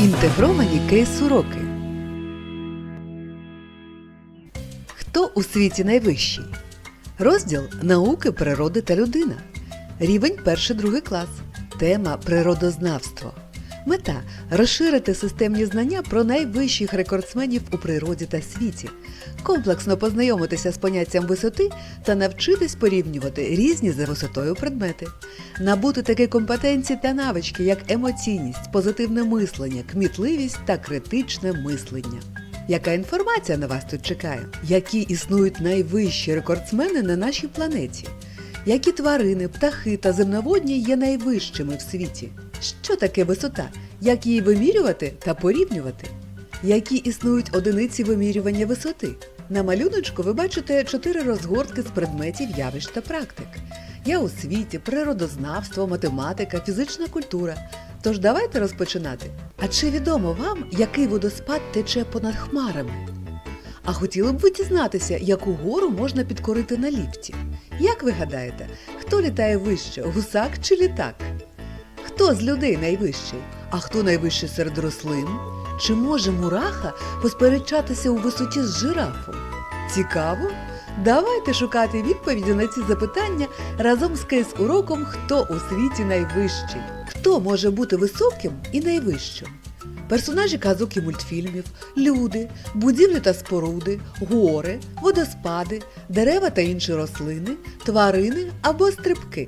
Інтегровані кейс-уроки. Хто у світі найвищий? Розділ науки, природи та людина. Рівень 1-2 клас. Тема природознавство. Мета розширити системні знання про найвищих рекордсменів у природі та світі, комплексно познайомитися з поняттям висоти та навчитись порівнювати різні за висотою предмети, набути такі компетенції та навички, як емоційність, позитивне мислення, кмітливість та критичне мислення. Яка інформація на вас тут чекає? Які існують найвищі рекордсмени на нашій планеті? Які тварини, птахи та земноводні є найвищими в світі? Що таке висота? Як її вимірювати та порівнювати? Які існують одиниці вимірювання висоти? На малюночку ви бачите чотири розгортки з предметів явищ та практик. Я у світі, природознавство, математика, фізична культура. Тож давайте розпочинати. А чи відомо вам, який водоспад тече понад хмарами? А хотіли б ви дізнатися, яку гору можна підкорити на ліфті? Як ви гадаєте, хто літає вище, гусак чи літак? Хто з людей найвищий? А хто найвищий серед рослин? Чи може мураха посперечатися у висоті з жирафом? Цікаво? Давайте шукати відповіді на ці запитання разом з кейс-уроком Хто у світі найвищий? Хто може бути високим і найвищим? Персонажі казок і мультфільмів, люди, будівлі та споруди, гори, водоспади, дерева та інші рослини, тварини або стрибки.